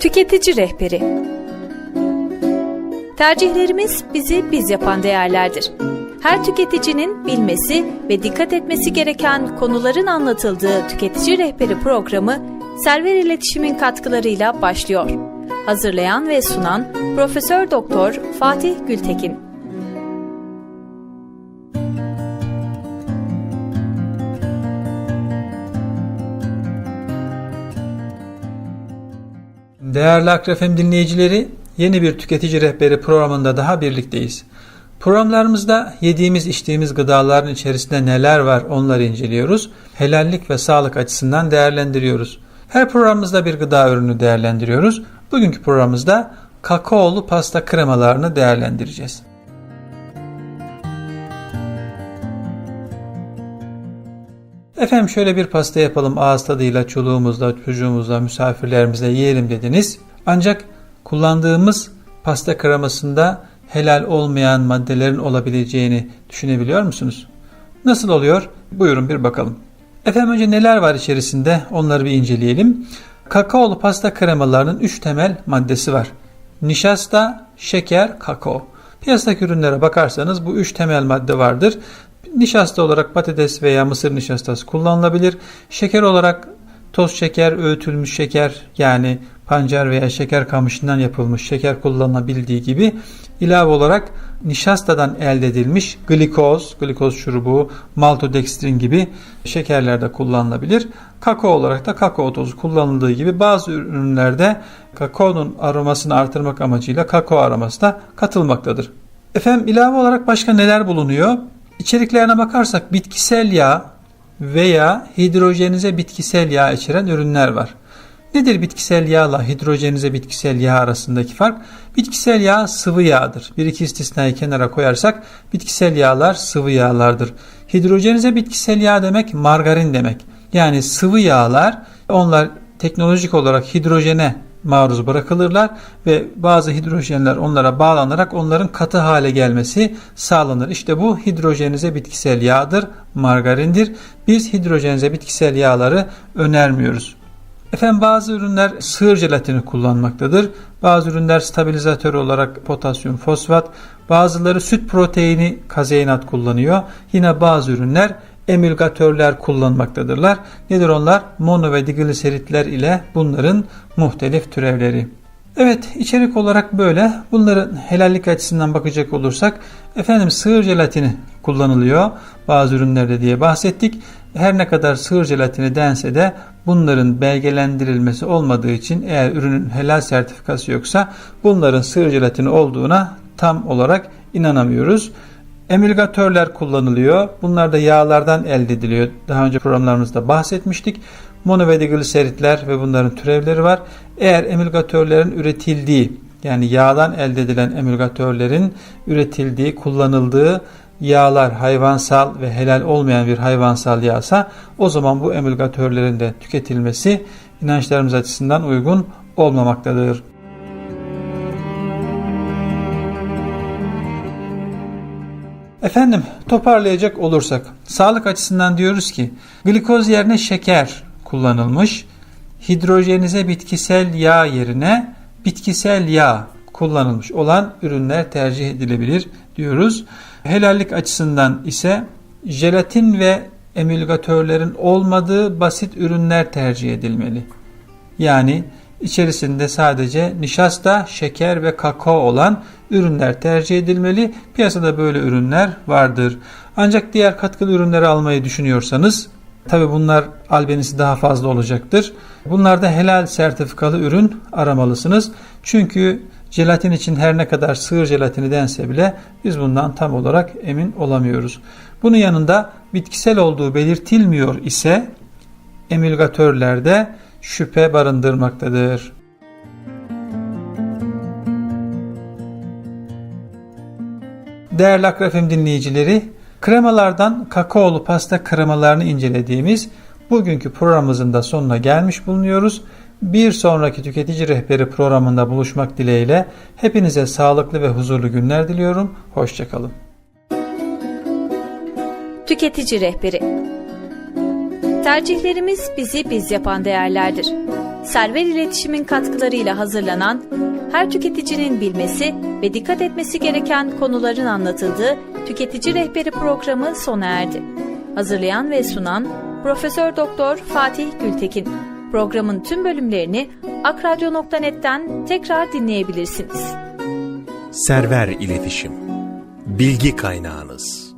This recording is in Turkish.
Tüketici rehberi Tercihlerimiz bizi biz yapan değerlerdir. Her tüketicinin bilmesi ve dikkat etmesi gereken konuların anlatıldığı Tüketici Rehberi programı Server İletişim'in katkılarıyla başlıyor. Hazırlayan ve sunan Profesör Doktor Fatih Gültekin. Değerli Akrefem dinleyicileri, yeni bir tüketici rehberi programında daha birlikteyiz. Programlarımızda yediğimiz içtiğimiz gıdaların içerisinde neler var onları inceliyoruz. Helallik ve sağlık açısından değerlendiriyoruz. Her programımızda bir gıda ürünü değerlendiriyoruz. Bugünkü programımızda kakaolu pasta kremalarını değerlendireceğiz. Efendim şöyle bir pasta yapalım ağız tadıyla çoluğumuzla, çocuğumuzla, misafirlerimizle yiyelim dediniz. Ancak kullandığımız pasta kremasında helal olmayan maddelerin olabileceğini düşünebiliyor musunuz? Nasıl oluyor? Buyurun bir bakalım. Efendim önce neler var içerisinde onları bir inceleyelim. Kakaolu pasta kremalarının 3 temel maddesi var. Nişasta, şeker, kakao. Piyasadaki ürünlere bakarsanız bu 3 temel madde vardır. Nişasta olarak patates veya mısır nişastası kullanılabilir. Şeker olarak toz şeker, öğütülmüş şeker yani pancar veya şeker kamışından yapılmış şeker kullanılabildiği gibi ilave olarak nişastadan elde edilmiş glikoz, glikoz şurubu, maltodextrin gibi şekerler de kullanılabilir. Kakao olarak da kakao tozu kullanıldığı gibi bazı ürünlerde kakaonun aromasını artırmak amacıyla kakao aroması da katılmaktadır. Efendim ilave olarak başka neler bulunuyor? İçeriklerine bakarsak bitkisel yağ veya hidrojenize bitkisel yağ içeren ürünler var. Nedir bitkisel yağla hidrojenize bitkisel yağ arasındaki fark? Bitkisel yağ sıvı yağdır. Bir iki istisnayı kenara koyarsak bitkisel yağlar sıvı yağlardır. Hidrojenize bitkisel yağ demek margarin demek. Yani sıvı yağlar onlar teknolojik olarak hidrojene maruz bırakılırlar ve bazı hidrojenler onlara bağlanarak onların katı hale gelmesi sağlanır. İşte bu hidrojenize bitkisel yağdır, margarindir. Biz hidrojenize bitkisel yağları önermiyoruz. Efendim bazı ürünler sığır jelatini kullanmaktadır. Bazı ürünler stabilizatör olarak potasyum fosfat, bazıları süt proteini kazeinat kullanıyor. Yine bazı ürünler emülgatörler kullanmaktadırlar. Nedir onlar? Mono ve digliseritler ile bunların muhtelif türevleri. Evet içerik olarak böyle. Bunların helallik açısından bakacak olursak efendim sığır jelatini kullanılıyor bazı ürünlerde diye bahsettik. Her ne kadar sığır jelatini dense de bunların belgelendirilmesi olmadığı için eğer ürünün helal sertifikası yoksa bunların sığır jelatini olduğuna tam olarak inanamıyoruz. Emülgatörler kullanılıyor. Bunlar da yağlardan elde ediliyor. Daha önce programlarımızda bahsetmiştik. Mono ve digliseritler ve bunların türevleri var. Eğer emülgatörlerin üretildiği yani yağdan elde edilen emülgatörlerin üretildiği, kullanıldığı yağlar hayvansal ve helal olmayan bir hayvansal yağsa o zaman bu emülgatörlerin de tüketilmesi inançlarımız açısından uygun olmamaktadır. Efendim toparlayacak olursak sağlık açısından diyoruz ki glikoz yerine şeker kullanılmış. Hidrojenize bitkisel yağ yerine bitkisel yağ kullanılmış olan ürünler tercih edilebilir diyoruz. Helallik açısından ise jelatin ve emülgatörlerin olmadığı basit ürünler tercih edilmeli. Yani içerisinde sadece nişasta, şeker ve kakao olan ürünler tercih edilmeli. Piyasada böyle ürünler vardır. Ancak diğer katkılı ürünleri almayı düşünüyorsanız tabi bunlar albenisi daha fazla olacaktır. Bunlarda helal sertifikalı ürün aramalısınız. Çünkü jelatin için her ne kadar sığır jelatini dense bile biz bundan tam olarak emin olamıyoruz. Bunun yanında bitkisel olduğu belirtilmiyor ise emülgatörlerde şüphe barındırmaktadır. Değerli Akrafem dinleyicileri, kremalardan kakaolu pasta kremalarını incelediğimiz bugünkü programımızın da sonuna gelmiş bulunuyoruz. Bir sonraki tüketici rehberi programında buluşmak dileğiyle hepinize sağlıklı ve huzurlu günler diliyorum. Hoşçakalın. Tüketici rehberi Tercihlerimiz bizi biz yapan değerlerdir. Server İletişim'in katkılarıyla hazırlanan, her tüketicinin bilmesi ve dikkat etmesi gereken konuların anlatıldığı Tüketici Rehberi programı sona erdi. Hazırlayan ve sunan Profesör Doktor Fatih Gültekin. Programın tüm bölümlerini akradyo.net'ten tekrar dinleyebilirsiniz. Server İletişim Bilgi kaynağınız